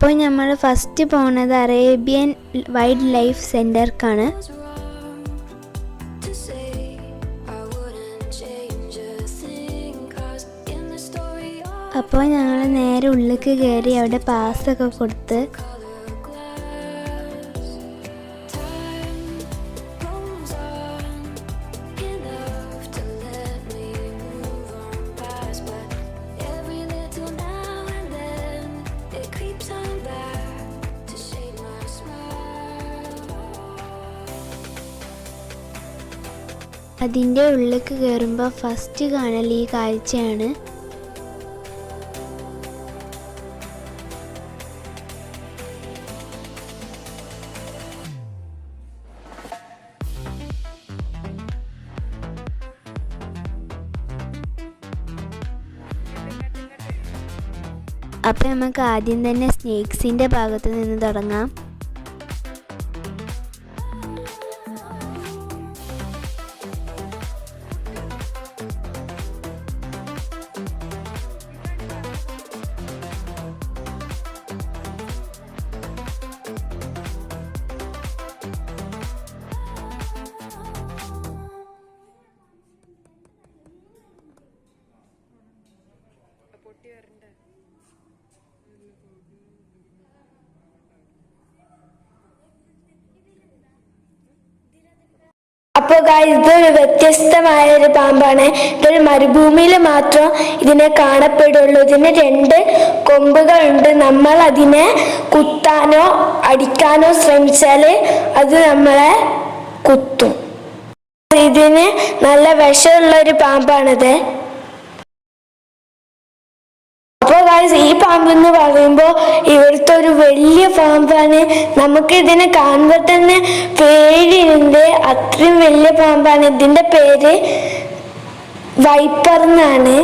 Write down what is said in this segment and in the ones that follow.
അപ്പോൾ നമ്മൾ ഫസ്റ്റ് പോണത് അറേബ്യൻ വൈൽഡ് ലൈഫ് സെന്റർക്കാണ് അപ്പോൾ ഞങ്ങൾ നേരെ ഉള്ളിലേക്ക് കയറി അവിടെ പാസ്സൊക്കെ കൊടുത്ത് അതിന്റെ ഉള്ളിലേക്ക് കയറുമ്പോൾ ഫസ്റ്റ് കാണൽ ഈ കാഴ്ചയാണ്. അപ്പം നമുക്ക് ആദ്യം തന്നെ സ്നേക്സിന്റെ ഭാഗത്ത് നിന്ന് തുടങ്ങാം. അപ്പോൾ ഗായ്സ് ഇതൊരു വ്യത്യസ്തമായ ഒരു പാമ്പാണ്. ഇതൊരു മരുഭൂമിയിൽ മാത്രം ഇതിനെ കാണപ്പെടുള്ളൂ. ഇതിന് രണ്ട് കൊമ്പുകളുണ്ട്. നമ്മൾ അതിനെ കുത്താനോ അടിക്കാനോ ശ്രമിച്ചാൽ അത് നമ്മളെ കുത്തും. ഇതിന് നല്ല വിഷമുള്ള ഒരു പാമ്പാണിത്. ഗായ്സ് ഈ പാമ്പ് എന്ന് പറയുമ്പോൾ ഇവിടുത്തെ ഒരു വലിയ പാമ്പാണ്. നമുക്ക് ഇതിനെ കാണുമ്പോൾ തന്നെ പേടിയുണ്ട്. അത്രയും വലിയ പാമ്പാണ്. ഇതിന്റെ പേര് വൈപ്പർ എന്നാണ്.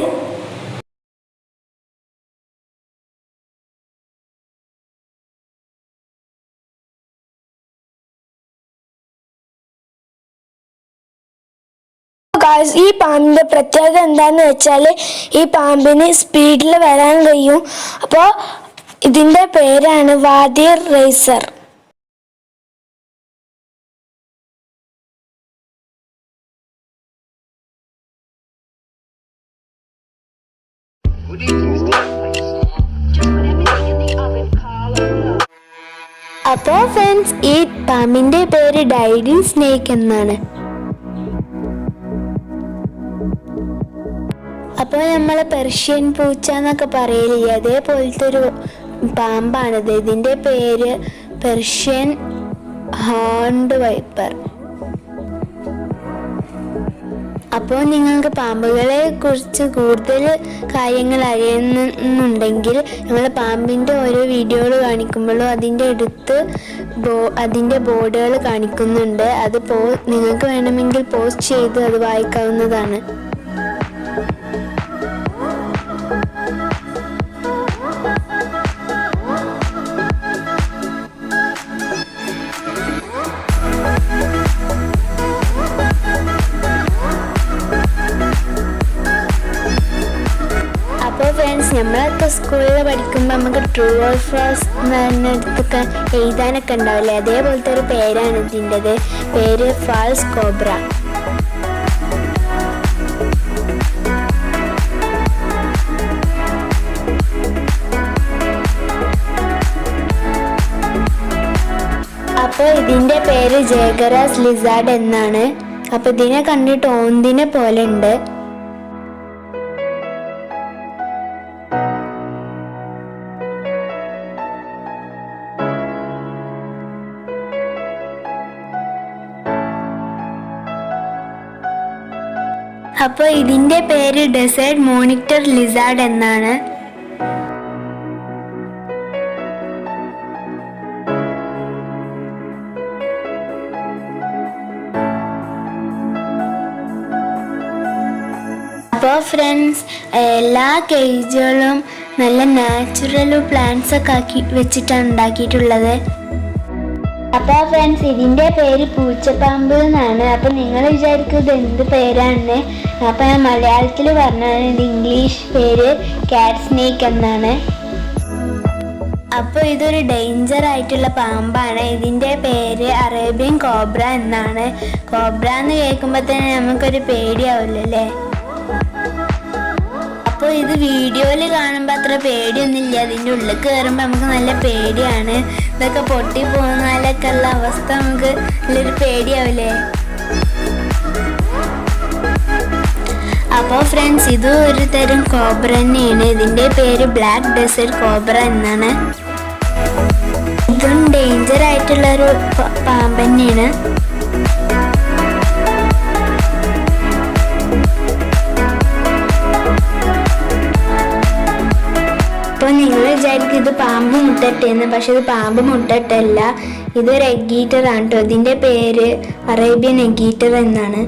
ഈ പാമ്പിന്റെ പ്രത്യേകത എന്താന്ന് വെച്ചാൽ ഈ പാമ്പിന് സ്പീഡിൽ വരാൻ കഴിയും. അപ്പോൾ ഇതിന്റെ പേരാണ് വാദിർ റേസർ. അപ്പോൾ ഫ്രണ്ട്സ് ഈ പാമ്പിന്റെ പേര് ഡൈഡി സ്നേക്ക് എന്നാണ്. അപ്പോൾ നമ്മൾ പെർഷ്യൻ പൂച്ച എന്നൊക്കെ പറയില്ലേ അതേപോലത്തെ ഒരു പാമ്പാണിത് ഇതിന്റെ പേര് പെർഷ്യൻ ഹോണ്ട് വൈപ്പർ അപ്പോൾ നിങ്ങൾക്ക് പാമ്പുകളെ കുറിച്ച് കൂടുതൽ കാര്യങ്ങൾ അറിയുന്നുണ്ടെങ്കിൽ നമ്മൾ പാമ്പിന്റെ ഓരോ വീഡിയോകൾ കാണിക്കുമ്പോഴും അതിന്റെ അടുത്ത് ബോ അതിന്റെ ബോർഡുകൾ കാണിക്കുന്നുണ്ട്. അത് പോ നിങ്ങൾക്ക് വേണമെങ്കിൽ പോസ്റ്റ് ചെയ്ത് അത് വായിക്കാവുന്നതാണ്. സ്കൂളിൽ പഠിക്കുമ്പോൾ നമുക്ക് ട്രൂ ഓർ ഫാൾസ് എന്ന് പറഞ്ഞിടത്തൊക്കെ എഴുതാനൊക്കെ ഉണ്ടാവില്ലേ? അതേപോലത്തെ ഒരു പേരാണ് ഇതിന്റെത്. പേര് ഫാൾസ് കോബ്ര അപ്പോൾ ഇതിന്റെ പേര് ജേഗറാസ് ലിസാർഡ് എന്നാണ്. അപ്പോൾ ഇതിനെ കണ്ടിട്ട് ഓന്തിനെ പോലെ ഉണ്ട്. അപ്പോൾ ഇതിന്റെ പേര് ഡെസേർട്ട് മോണിറ്റർ ലിസാർഡ് എന്നാണ്. അപ്പോൾ ഫ്രണ്ട്സ് എല്ലാ കേജുകളും നല്ല നാച്ചുറൽ പ്ലാന്റ്സ് ഒക്കെ ആക്കി വെച്ചിട്ടാണ് ഉണ്ടാക്കിയിട്ടുള്ളത്. അപ്പോൾ ഫ്രണ്ട്സ് ഇതിന്റെ പേര് പൂച്ചപ്പാമ്പ് എന്നാണ്. അപ്പോൾ നിങ്ങൾ വിചാരിക്കും ഇത് എന്ത് പേരാണ്. അപ്പോൾ ഞാൻ മലയാളത്തിൽ പറഞ്ഞാണ് ഇത് ഇംഗ്ലീഷ് പേര് കാറ്റ് സ്നേക്ക് എന്നാണ്. അപ്പോൾ ഇതൊരു ഡേഞ്ചർ ആയിട്ടുള്ള പാമ്പാണ്. ഇതിന്റെ പേര് അറേബ്യൻ കോബ്ര എന്നാണ്. കോബ്ര എന്ന് കേൾക്കുമ്പോൾ തന്നെ നമുക്കൊരു പേടിയാവില്ലല്ലേ അപ്പോൾ ഇത് വീഡിയോയിൽ കാണുമ്പോൾ അത്ര പേടിയൊന്നുമില്ല. അതിന്റെ ഉള്ളിൽ കയറുമ്പോൾ നമുക്ക് നല്ല പേടിയാണ്. ഇതൊക്കെ പൊട്ടി പോകുന്നാലൊക്കെ ഉള്ള അവസ്ഥ നമുക്ക് നല്ലൊരു പേടിയാവില്ലേ? അപ്പോൾ ഫ്രണ്ട്സ് ഇത് ഒരു തരം കോബ്ര തന്നെയാണ്. ഇതിന്റെ പേര് ബ്ലാക്ക് ഡെസേർട്ട് കോബ്ര എന്നാണ്. ഇതും ഡേഞ്ചർ ആയിട്ടുള്ള ഒരു പ- പാമ്പ് തന്നെയാണ്. വിചാരിക്കും ഇത് പാമ്പ് മുട്ടട്ടെ എന്ന് പക്ഷെ ഇത് പാമ്പ് മുട്ടട്ടല്ല. ഇതൊരു എഗീറ്റർ ആണ് കേട്ടോ ഇതിന്റെ പേര് അറേബ്യൻ എഗീറ്റർ എന്നാണ്.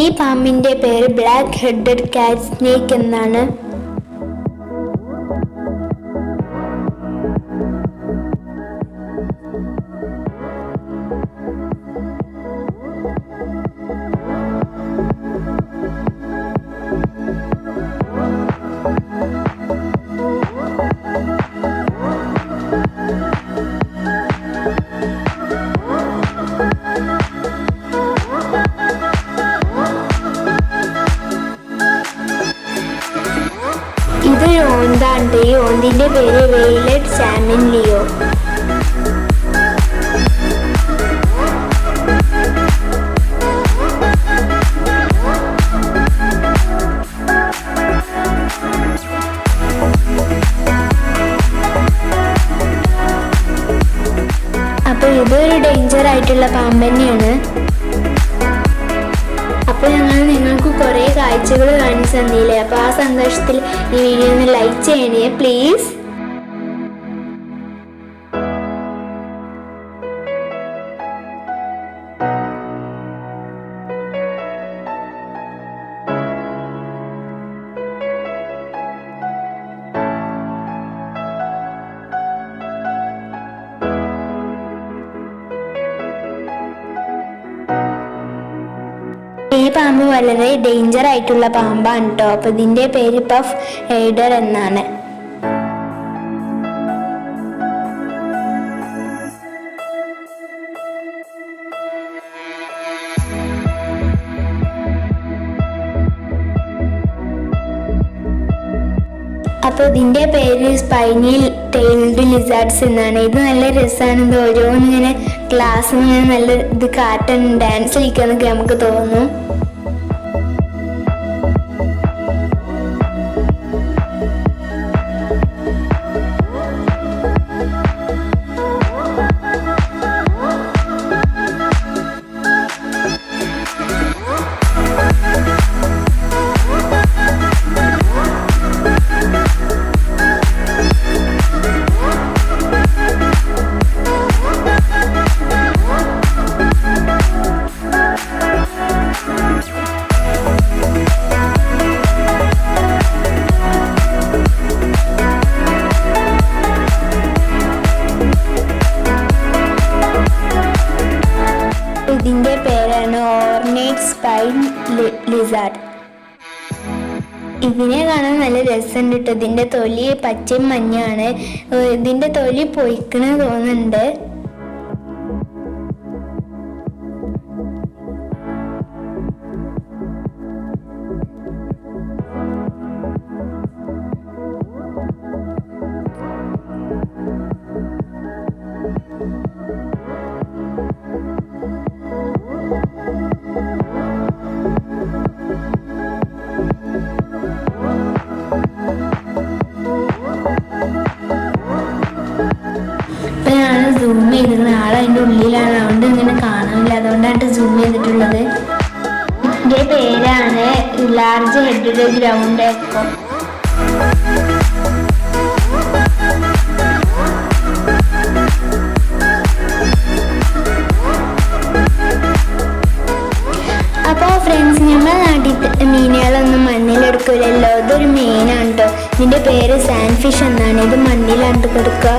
ഈ പാമ്പിന്റെ പേര് ബ്ലാക്ക് ഹെഡഡ് കാറ്റ് സ്നേക്ക് എന്നാണ്. ഓന്തിന്റെ പേര് വെയിലറ്റ് സാമിൻ ലിയോ കാഴ്ചകൾ കാണിച്ചു തന്നില്ലേ? അപ്പോൾ ആ സന്തോഷത്തിൽ ഈ വീഡിയോ ഒന്ന് ലൈക്ക് ചെയ്യണേ. പ്ലീസ് ഈ പാമ്പ് വളരെ ഡേഞ്ചർ ആയിട്ടുള്ള പാമ്പാണ് കേട്ടോ അപ്പൊ ഇതിന്റെ പേര് പഫ് എയ്ഡർ എന്നാണ്. അപ്പൊ ഇതിന്റെ പേര് സ്പൈനിൽ ടെയിൽഡ് ലിസാർഡ്സ് എന്നാണ്. ഇത് നല്ല രസമാണ് ഇത് ഓരോന്ന് ഇങ്ങനെ ക്ലാസ് ഇങ്ങനെ നല്ല ഇത് കാറ്റൻ ഡാൻസ് കളിക്കാന്നൊക്കെ നമുക്ക് തോന്നും. രസമുണ്ട് കേട്ടോ ഇതിന്റെ തൊലി പച്ചയും മഞ്ഞാണ് ഇതിന്റെ തൊലി പൊയ്ക്കണ തോന്നുന്നുണ്ട്. സൂം ചെയ്തിട്ടുള്ളത്. എന്റെ പേരാണ് ലാർജ് ഹെഡ് ഗ്രൗണ്ട് എക്കോ അപ്പോൾ ഫ്രണ്ട്സ് നമ്മുടെ നാട്ടിൽ മീനുകളൊന്നും മണ്ണിലെടുക്കില്ലല്ലോ ഇതൊരു മീനാണ് കേട്ടോ ഇതിന്റെ പേര് സാൻഡ് ഫിഷ് എന്നാണ്. ഇത് മണ്ണിലാണ് കൊടുക്കുക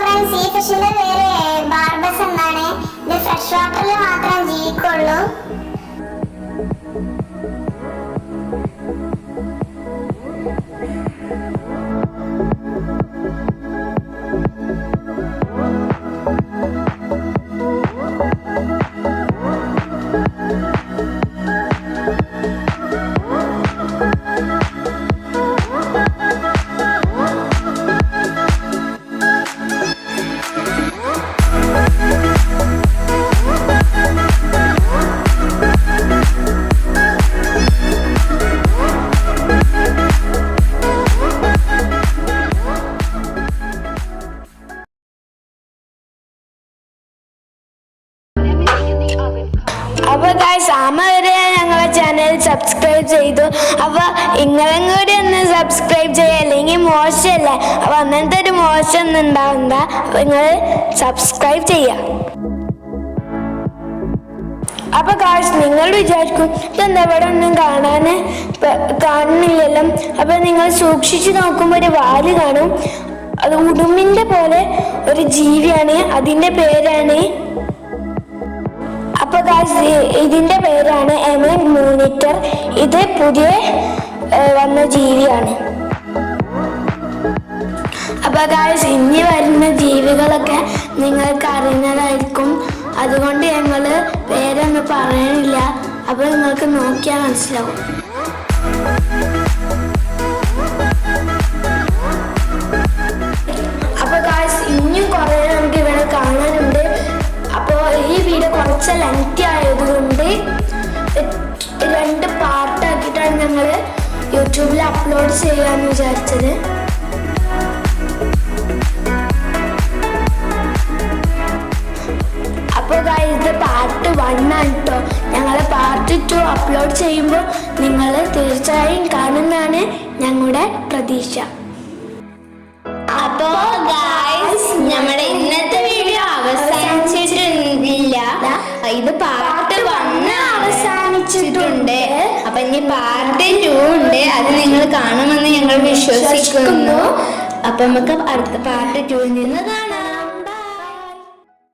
ഫ്രണ്ട്സ് ഈ ഫിഷിന്റെ പേര് ബാർബസ് എന്നാണ്. ഇത് ഫ്രഷ് വാട്ടറിൽ മാത്രം ജീവിക്കുള്ളൂ. നിങ്ങളും കൂടി ഒന്ന് സബ്സ്ക്രൈബ് ചെയ്യുക അല്ലെങ്കിൽ മോശമല്ലേ? അപ്പൊ അങ്ങനത്തെ ഒരു മോശം ഒന്നും അപ്പൊ നിങ്ങൾ സബ്സ്ക്രൈബ് ചെയ്യുക അപ്പൊ കാശ് നിങ്ങൾ വിചാരിക്കും ഇതെന്താ ഇവിടെ ഒന്നും കാണാൻ കാണുന്നില്ലല്ലോ. അപ്പൊ നിങ്ങൾ സൂക്ഷിച്ചു നോക്കുമ്പോൾ ഒരു വാൽ കാണും. അത് ഉടുമ്പിന്റെ പോലെ ഒരു ജീവിയാണ്. അതിന്റെ പേരാണ്. അപ്പൊ കാശ് ഇതിന്റെ പേരാണ് എമൻ മോണിറ്റർ. ഇത് പുതിയ വന്ന ജീവിയാണ്. അപ്പൊ ഗായ്സ് ഇനി വരുന്ന ജീവികളൊക്കെ നിങ്ങൾക്ക് അറിയുന്നതായിരിക്കും അതുകൊണ്ട് ഞങ്ങൾ പേരൊന്നും പറയണില്ല. അപ്പൊ നിങ്ങൾക്ക് നോക്കിയാൽ മനസ്സിലാവും. അപ്പൊ ഗായ്സ് ഇനിയും കുറേ നമുക്ക് ഇവിടെ കാണാനുണ്ട്. അപ്പോൾ ഈ വീഡിയോ കുറച്ച് ലെങ്തി ആയതുകൊണ്ട് രണ്ട് പാർട്ടാക്കിയിട്ടാണ് ഞങ്ങൾ യൂട്യൂബിൽ അപ്ലോഡ് ചെയ്യാന്ന് വിചാരിച്ചത്. അപ്പോൾ guys, ഇത് പാർട്ട് വൺ ആണ് കേട്ടോ ഞങ്ങളെ പാർട്ട് ടു അപ്ലോഡ് ചെയ്യുമ്പോൾ നിങ്ങൾ തീർച്ചയായും കാണുന്നതാണ് ഞങ്ങളുടെ പ്രതീക്ഷ. അപ്പോ നമ്മുടെ ഇന്നത്തെ വീഡിയോ അവസാനിച്ചിട്ടില്ല. ഇത് പാർട്ട് വന്ന് അവസാനിച്ചിട്ടുണ്ട്. അപ്പൊ ഇനി പാർട്ട് ടു ഉണ്ട്. അത് നിങ്ങൾ കാണുമെന്ന് ഞങ്ങൾ വിശ്വസിക്കുന്നു. അപ്പൊ നമുക്ക് അടുത്ത പാർട്ട് ടുവിൽ നിന്ന്